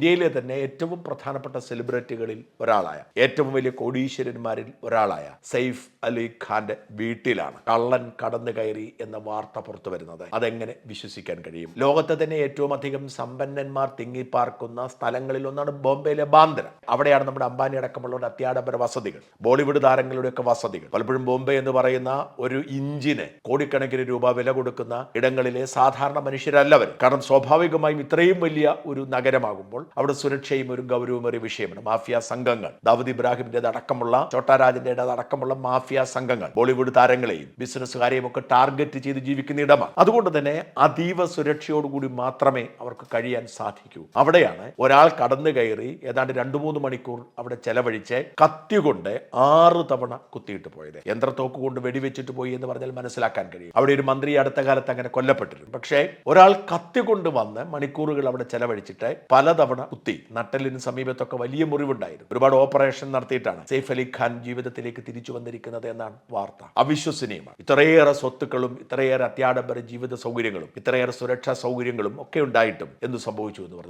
ഇന്ത്യയിലെ തന്നെ ഏറ്റവും പ്രധാനപ്പെട്ട സെലിബ്രിറ്റികളിൽ ഒരാളായ ഏറ്റവും വലിയ കോടീശ്വരന്മാരിൽ ഒരാളായ സെയ്ഫ് അലി ഖാന്റെ വീട്ടിലാണ് കള്ളൻ കടന്നു കയറി എന്ന വാർത്ത പുറത്തു വരുന്നത്. അതെങ്ങനെ വിശ്വസിക്കാൻ കഴിയും? ലോകത്തെ തന്നെ ഏറ്റവും അധികം സമ്പന്നന്മാർ തിങ്ങിപ്പാർക്കുന്ന സ്ഥലങ്ങളിൽ ഒന്നാണ് ബോംബെയിലെ ബാന്ദ്ര. അവിടെയാണ് നമ്മുടെ അംബാനി അടക്കമുള്ളവരുടെ അത്യാഡംബര വസതികൾ ബോളിവുഡ് താരങ്ങളുടെയൊക്കെ വസതികൾ. പലപ്പോഴും ബോംബെ എന്ന് പറയുന്ന ഒരു ഇഞ്ചിന് കോടിക്കണക്കിന് രൂപ വില കൊടുക്കുന്ന ഇടങ്ങളിലെ സാധാരണ മനുഷ്യരല്ലവർ കാരണം സ്വാഭാവികമായും ഇത്രയും വലിയ ഒരു നഗരമാകുമ്പോൾ അവിടെ സുരക്ഷയും ഒരു ഗൗരവമേറിയ വിഷയമാണ്. മാഫിയ സംഘങ്ങൾ. ദാവൂദ് ഇബ്രാഹിമിന്റെ അടക്കമുള്ള ചോട്ടാരാജന്റെ അടക്കമുള്ള മാഫിയ സംഘങ്ങൾ. ബോളിവുഡ് താരങ്ങളെയും ബിസിനസ്സുകാരെയും ഒക്കെ ടാർഗറ്റ് ചെയ്ത് ജീവിക്കുന്ന ഇടമാണ്. അതുകൊണ്ട് തന്നെ അതീവ സുരക്ഷയോടുകൂടി മാത്രമേ അവർക്ക് കഴിയാൻ സാധിക്കൂ. അവിടെയാണ് ഒരാൾ കടന്നു കയറി ഏതാണ്ട് രണ്ടു മൂന്ന് മണിക്കൂർ അവിടെ ചെലവഴിച്ച് കത്തി കൊണ്ട് ആറ് തവണ കുത്തിയിട്ട് പോയത്. യന്ത്രത്തോക്ക് കൊണ്ട് വെടിവെച്ചിട്ട് പോയി എന്ന് പറഞ്ഞാൽ മനസ്സിലാക്കാൻ കഴിയും. അവിടെ ഒരു മന്ത്രി അടുത്ത കാലത്ത് അങ്ങനെ കൊല്ലപ്പെട്ടിരുന്നു. പക്ഷേ ഒരാൾ കത്തി കൊണ്ട് വന്ന് മണിക്കൂറുകൾ അവിടെ ചെലവഴിച്ചിട്ട് പലതവണ കുത്തി. നട്ടലിന് സമീപത്തൊക്കെ വലിയ മുറിവുണ്ടായിരുന്നു. ഒരുപാട് ഓപ്പറേഷൻ നടത്തിയിട്ടാണ് സെയ്ഫ് അലി ഖാൻ ജീവിതത്തിലേക്ക് തിരിച്ചു വന്നിരിക്കുന്നത് എന്നാണ് വാർത്ത. അവിശ്വസനീയമാണ്. ഇത്രയേറെ സ്വത്തുക്കളും ഇത്രയേറെ അത്യാഡംബര ജീവിത സൗകര്യങ്ങളും ഇത്രയേറെ സുരക്ഷാ സൗകര്യങ്ങളും ഒക്കെ ഉണ്ടായിട്ടും എന്ത് സംഭവിച്ചു എന്ന് പറഞ്ഞു.